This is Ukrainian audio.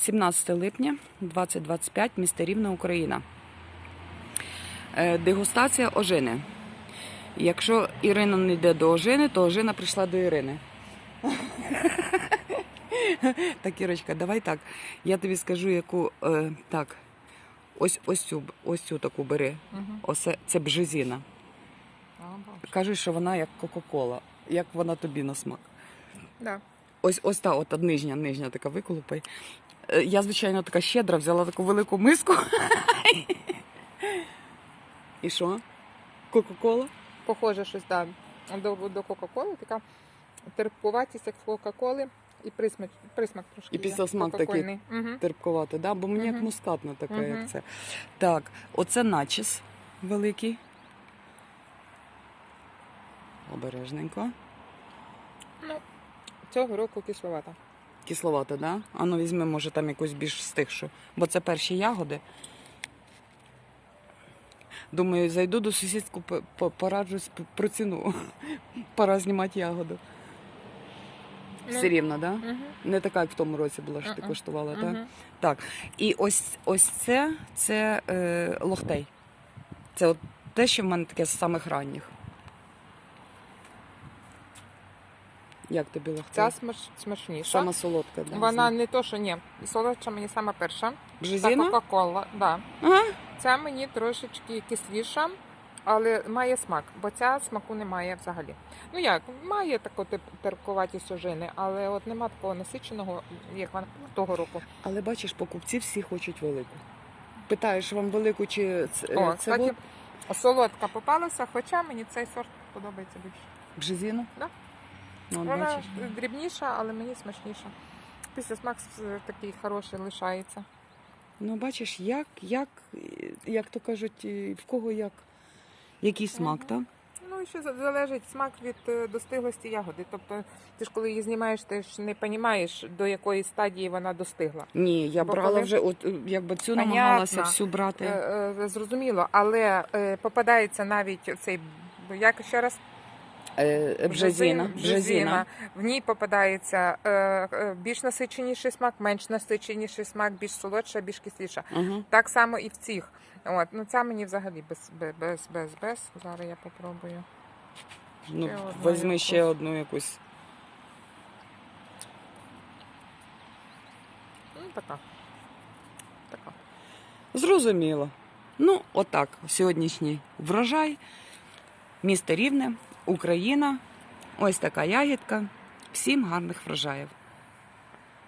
17 липня 2025, місто Рівне, Україна. Е, Дегустація ожини. Якщо Ірина не йде до ожини, то ожина прийшла до Ірини. Так, Ірочка, давай так. Я тобі скажу, яку. Е, так. Ось, ось цю, ось цю таку бери. Угу. Оце, це бжезіна. Кажуть, що вона як Кока-Кола. Як вона тобі на смак? Да. Ось ось та от нижня, нижня така виколупай. Е, Я, звичайно, така щедра, взяла таку велику миску. І що? Кока-кола? Похоже щось да, до, до Кока-Коли, така терпкуватість, як Кока-Коли, і присмак, присмак трошки. І післясмак такий. Угу. Терпкувата, да? бо мені як мускатна така, Мгм. як це. Так, оце начіс великий. Обережненько. Ну, цього року кисловата. Кисловата, да? А ну візьми, може, там якусь більш стихшу. Бо це перші ягоди. Думаю, зайду до по- пораджусь про ціну. Пора знімати ягоду. Все рівно, да? Угу. Не така, як в тому році була, що ти коштувала, так? Угу. Так. І ось, ось це, це е, лохтей. Це от те, що в мене таке з самих ранніх. Як тобі лохтей? Ця смач, смачніша. Сама солодка, да? Вона не то, що ні. Солодша мені сама перша. Та Кока-Кола, да. Ага. Ця мені трошечки кисліша, але має смак, бо ця смаку немає взагалі. Ну як, має таку терпкуватість ожини, але от нема такого насиченого, як вона того року. Але бачиш, покупці всі хочуть велику. Питаєш, вам велику чи це, О, це кстати, солодка попалася, хоча мені цей сорт подобається більше. бжезіна? Да. Ну, от Вона бачиш. дрібніша, але мені смачніша. Після смак такий хороший лишається. Ну, бачиш, як, як, як то кажуть, в кого як, який смак, так? Ну і ще залежить смак від е, достиглості ягоди. Тобто, ти ж коли її знімаєш, ти ж не розумієш, до якої стадії вона достигла. Ні, я Бо брала коли- вже, от е, якби цю Понятно. намагалася всю брати. Е, е, Зрозуміло, але е, попадається навіть цей як ще раз бжезіна, бжезіна. В ній попадається е, е, більш насиченіший смак, менш насиченіший смак, більш солодша, більш кисліша. Ага. Так само і в цих. От, ну ця мені взагалі без, без, без, без. Зараз я попробую. Ну, Ще одну візьми якусь. ще одну якусь. Ну, така. Така. Зрозуміло. Ну, отак, сьогоднішній врожай. Місто Рівне, Україна. Ось така ягідка. Всім гарних врожаїв.